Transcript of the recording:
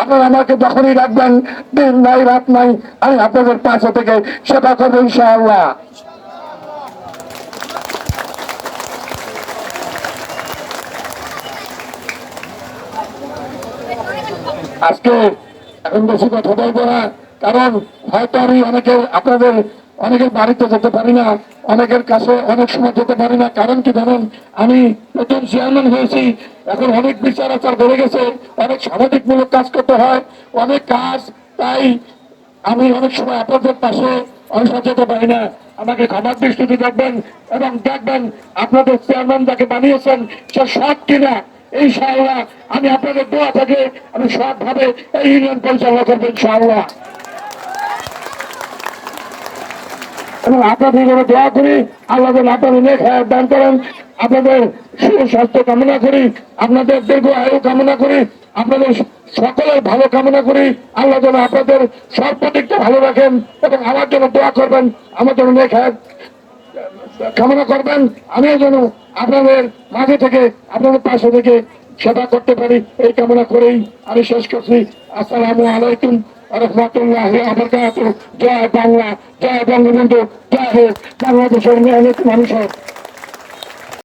আপনারা আমাকে যখনই রাখবেন দিন নাই, রাত নাই, আমি আপনাদের পাশে থেকে সেবা করব ইনশাআল্লাহ। আজকে এখন বেশি কথা বলব না, কারণ হয়তো আমি অনেকে আপনাদের অনেকের বাড়িতে যেতে পারি না, অনেকের কাছে অনেক সময় যেতে পারি না। কারণ কি জানেন, আমি নতুন চেয়ারম্যান হয়েছি, এখন অনেক বিচার আচার বেড়ে গেছে, অনেক সামাজিকমূলক কাজ করতে হয়, অনেক কাজ, তাই আমি অনেক সময় আপনাদের পাশে অনেক যেতে পারি না। আমাকে ক্ষমার দৃষ্টিতে দেখবেন এবং দেখবেন আপনাদের চেয়ারম্যান যাকে বানিয়েছেন, সে সৎ কিনা, ইনশাআল্লাহ আমি আপনাদের দোয়া থেকে আমি সৎভাবে এই ইউনিয়ন পরিচালনা করব, ইনশাআল্লাহ। এবং আপনাদের জন্য দোয়া করি, আল্লাহ যেন আপনাদের নেক হায়াত দান করেন। আপনাদের সুস্বাস্থ্য কামনা করি, আপনাদের দীর্ঘ আয়ু কামনা করি, আপনাদের সকলের ভালো কামনা করি। আল্লাহ যেন আপনাদের সর্বদিকটা ভালো রাখেন এবং আমার জন্য দোয়া করবেন, আমার জন্য নেক হায়াত কামনা করবেন। আমিও যেন আপনাদের মাঝে থেকে, আপনাদের পাশে থেকে সেবা করতে পারি, এই কামনা করেই আমি শেষ করছি। আসসালামু আলাইকুম। রহমতুল্লাহ আবরকাত জয় বাংলা জয় বঙ্গবন্ধু জয় হোক বাংলাদেশের অনেক মানুষের